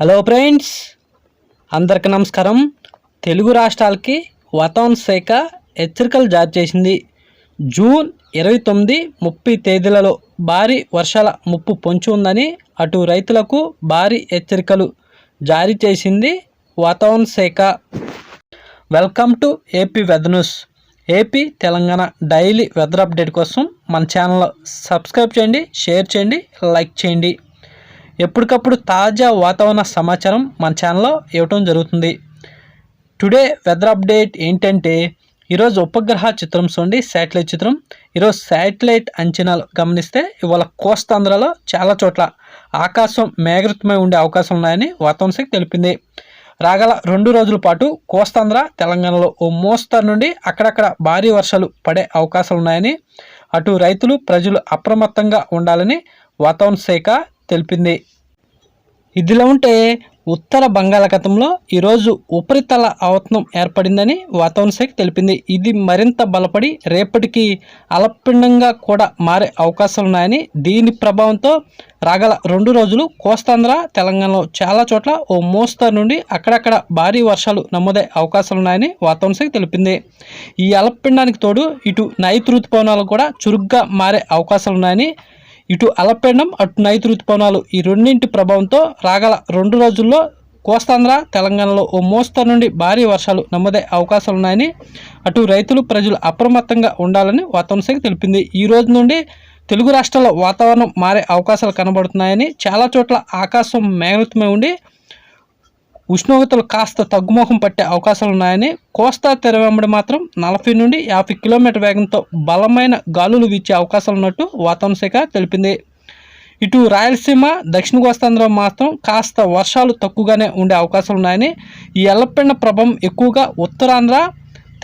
Hello friends అందరికి నమస్కారం. తెలుగు రాష్ట్రాలకి వాతావరణ శాఖ హెచ్చరికలు జారీ చేసింది. జూన్ ఇరవై తొమ్మిది ముప్పై తేదీలలో భారీ వర్షాల ముప్పు పొంచి ఉందని అటు రైతులకు భారీ హెచ్చరికలు జారీ చేసింది వాతావరణ శాఖ. Welcome to AP weather news AP Telangana daily weather update కోసం మన ఛానల్ సబ్స్క్రైబ్ చేయండి షేర్ చేయండి లైక్ చేయండి. ఎప్పటికప్పుడు తాజా వాతావరణ సమాచారం మన ఛానల్లో ఇవ్వటం జరుగుతుంది. టుడే వెదర్ అప్డేట్ ఏంటంటే ఈరోజు ఉపగ్రహ చిత్రం చూడండి శాటిలైట్ చిత్రం. ఈరోజు శాటిలైట్ అంచనాలు గమనిస్తే ఇవాళ కోస్తాంధ్రలో చాలా చోట్ల ఆకాశం మేఘృతమై ఉండే అవకాశం ఉన్నాయని వాతావరణ శాఖ తెలిపింది. రాగల రెండు రోజుల పాటు కోస్తాంధ్ర తెలంగాణలో ఓ మోస్తరు నుండి అక్కడక్కడ భారీ వర్షాలు పడే అవకాశాలు ఉన్నాయని అటు రైతులు ప్రజలు అప్రమత్తంగా ఉండాలని వాతావరణ శాఖ తెలిపింది. ఇదిలా ఉంటే ఉత్తర బంగాళాఖాతంలో ఈరోజు ఉపరితల అవతనం ఏర్పడిందని వాతావరణ శాఖ తెలిపింది. ఇది మరింత బలపడి రేపటికి అలపిండంగా కూడా మారే అవకాశాలు ఉన్నాయని దీని ప్రభావంతో రాగల రెండు రోజులు కోస్తాంధ్ర తెలంగాణలో చాలా చోట్ల ఓ మోస్తరు నుండి అక్కడక్కడ భారీ వర్షాలు నమోదయ్యే అవకాశాలు ఉన్నాయని వాతావరణ శాఖ తెలిపింది. ఈ అలపిండానికి తోడు ఇటు నైతు ఋతుపవనాలు కూడా చురుగ్గా మారే అవకాశాలు ఉన్నాయని ఇటు అలపెండం అటు నైతు ఋతుపవనాలు ఈ రెండింటి ప్రభావంతో రాగల రెండు రోజుల్లో కోస్తాంధ్ర తెలంగాణలో ఓ మోస్తరు నుండి భారీ వర్షాలు నమోదే అవకాశాలు ఉన్నాయని అటు రైతులు ప్రజలు అప్రమత్తంగా ఉండాలని వాతావరణ శాఖ తెలిపింది. ఈ రోజు నుండి తెలుగు రాష్ట్రాల్లో వాతావరణం మారే అవకాశాలు కనబడుతున్నాయని చాలా చోట్ల ఆకాశం మేఘృతమై ఉండి ఉష్ణోగ్రతలు కాస్త తగ్గుముఖం పట్టే అవకాశాలు ఉన్నాయని కోస్తా తెర వెంబడి మాత్రం నలభై నుండి యాభై కిలోమీటర్ వేగంతో బలమైన గాలులు వీచే అవకాశాలు ఉన్నట్టు వాతావరణ శాఖ తెలిపింది. ఇటు రాయలసీమ దక్షిణ కోస్తాంధ్ర మాత్రం కాస్త వర్షాలు తక్కువగానే ఉండే అవకాశాలు ఉన్నాయని ఈ ఎల్లపెండ ప్రభావం ఎక్కువగా ఉత్తరాంధ్ర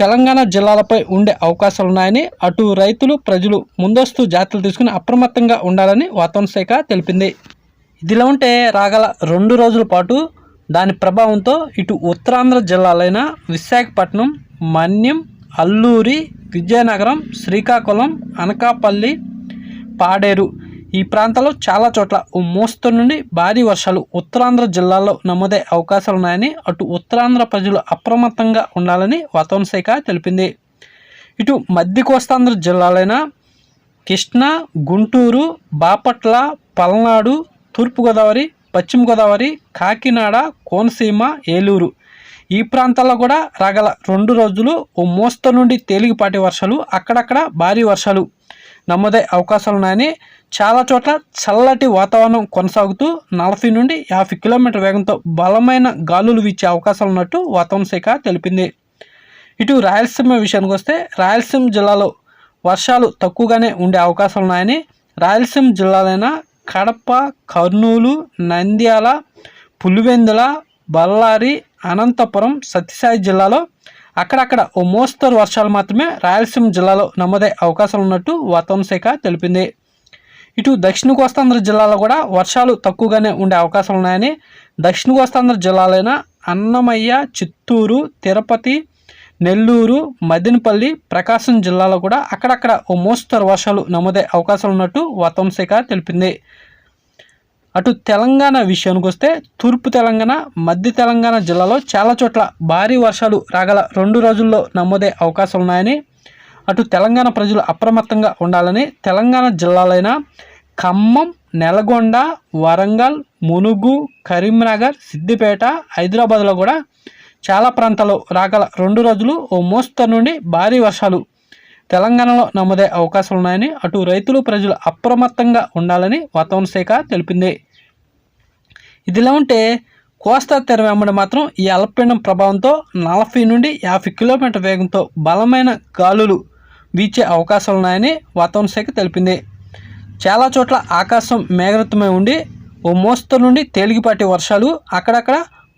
తెలంగాణ జిల్లాలపై ఉండే అవకాశాలు ఉన్నాయని అటు రైతులు ప్రజలు ముందస్తు జాగ్రత్తలు తీసుకుని అప్రమత్తంగా ఉండాలని వాతావరణ శాఖ తెలిపింది. ఇదిలా ఉంటే రాగల రెండు రోజుల పాటు దాని ప్రభావంతో ఇటు ఉత్తరాంధ్ర జిల్లాలైన విశాఖపట్నం మన్యం అల్లూరి విజయనగరం శ్రీకాకుళం అనకాపల్లి పాడేరు ఈ ప్రాంతాల్లో చాలా చోట్ల ఓ మోస్తరు నుండి భారీ వర్షాలు ఉత్తరాంధ్ర జిల్లాల్లో నమోదే అవకాశాలు ఉన్నాయని అటు ఉత్తరాంధ్ర ప్రజలు అప్రమత్తంగా ఉండాలని వాతావరణ శాఖ తెలిపింది. ఇటు మధ్య కోస్తాంధ్ర జిల్లాలైన కృష్ణా గుంటూరు బాపట్ల పల్నాడు తూర్పుగోదావరి పశ్చిమ గోదావరి కాకినాడ కోనసీమ ఏలూరు. ఈ ప్రాంతాల్లో కూడా రగల రెండు రోజులు ఓ మోస్తరు నుండి తేలికపాటి వర్షాలు అక్కడక్కడ భారీ వర్షాలు నమోదే అవకాశాలు ఉన్నాయని చాలా చోట్ల చల్లటి వాతావరణం కొనసాగుతూ నలభై నుండి యాభై కిలోమీటర్ వేగంతో బలమైన గాలులు వీచే అవకాశాలు ఉన్నట్టు వాతావరణ శాఖ తెలిపింది. ఇటు రాయలసీమ విషయానికి వస్తే రాయలసీమ జిల్లాలో వర్షాలు తక్కువగానే ఉండే అవకాశాలు ఉన్నాయని రాయలసీమ జిల్లాలైన కడప కర్నూలు నంద్యాల పులివెందుల బళ్ళారి అనంతపురం సత్యసాయి జిల్లాలో అక్కడక్కడ ఓ మోస్తరు వర్షాలు మాత్రమే రాయలసీమ జిల్లాలో నమోదయ్యే అవకాశాలు ఉన్నట్టు వాతావరణ శాఖ తెలిపింది. ఇటు దక్షిణ కోస్తాంధ్ర జిల్లాలో కూడా వర్షాలు తక్కువగానే ఉండే అవకాశాలు ఉన్నాయని దక్షిణ కోస్తాంధ్ర జిల్లాలైన అన్నమయ్య చిత్తూరు తిరుపతి నెల్లూరు మదినపల్లి ప్రకాశం జిల్లాలో కూడా అక్కడక్కడ ఓ మోస్తరు వర్షాలు నమోదే అవకాశాలు ఉన్నట్టు వాతావరణ శాఖ తెలిపింది. అటు తెలంగాణ విషయానికి వస్తే తూర్పు తెలంగాణ మధ్య తెలంగాణ జిల్లాలో చాలా చోట్ల భారీ వర్షాలు రాగల రెండు రోజుల్లో నమోదే అవకాశాలు ఉన్నాయని అటు తెలంగాణ ప్రజలు అప్రమత్తంగా ఉండాలని తెలంగాణ జిల్లాలైన ఖమ్మం నెలగొండ వరంగల్ మునుగు కరీంనగర్ సిద్దిపేట హైదరాబాద్లో కూడా చాలా ప్రాంతాల్లో రాగల రెండు రోజులు ఓ మోస్తరు నుండి భారీ వర్షాలు తెలంగాణలో నమోదే అవకాశాలు ఉన్నాయని అటు రైతులు ప్రజలు అప్రమత్తంగా ఉండాలని వాతావరణ శాఖ తెలిపింది. ఇదిలా ఉంటే కోస్తా తెర వెంబడి మాత్రం ఈ అల్పపీడనం ప్రభావంతో నలభై నుండి యాభై కిలోమీటర్ వేగంతో బలమైన గాలులు వీచే అవకాశాలు ఉన్నాయని వాతావరణ శాఖ తెలిపింది. చాలా చోట్ల ఆకాశం మేఘరత్వమై ఉండి ఓ మోస్తరు నుండి తేలికపాటి వర్షాలు అక్కడక్కడ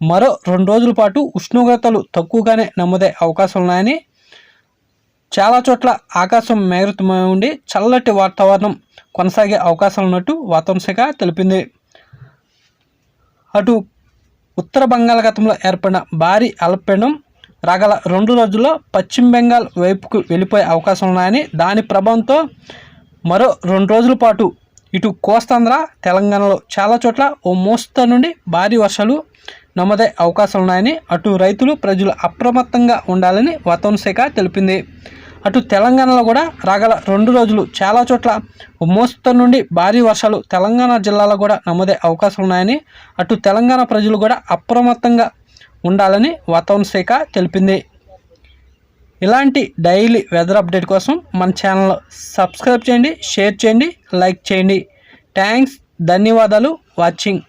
మరో రెండు రోజుల పాటు ఉష్ణోగ్రతలు తక్కువగానే నమోదే అవకాశం ఉన్నాయని చాలా చోట్ల ఆకాశం మేఘృతమై ఉండి చల్లటి వాతావరణం కొనసాగే అవకాశం ఉన్నట్టు వాతావరణ శాఖ తెలిపింది. అటు ఉత్తర బంగాళాఖాతంలో ఏర్పడిన భారీ అల్పపీడనం రాగల రెండు రోజుల్లో పశ్చిమ బెంగాల్ వైపుకు వెళ్ళిపోయే అవకాశం ఉన్నాయని దాని ప్రభావంతో మరో రెండు రోజుల పాటు ఇటు కోస్తాంధ్ర తెలంగాణలో చాలా చోట్ల ఓ మోస్తా నుండి భారీ వర్షాలు నమ్మదే అవకాశాలు ఉన్నాయని అటు రైతులు ప్రజలు అప్రమత్తంగా ఉండాలని వాతావరణ శాఖ తెలిపింది. అటు తెలంగాణలో కూడా రాగల రెండు రోజులు చాలా చోట్ల మోస్తరు నుండి భారీ వర్షాలు తెలంగాణ జిల్లాలో కూడా నమ్మదే అవకాశాలు ఉన్నాయని అటు తెలంగాణ ప్రజలు కూడా అప్రమత్తంగా ఉండాలని వాతావరణ శాఖ తెలిపింది. ఇలాంటి డైలీ వెదర్ అప్డేట్ కోసం మన ఛానల్ సబ్స్క్రైబ్ చేయండి షేర్ చేయండి లైక్ చేయండి. థ్యాంక్స్ ధన్యవాదాలు వాచింగ్.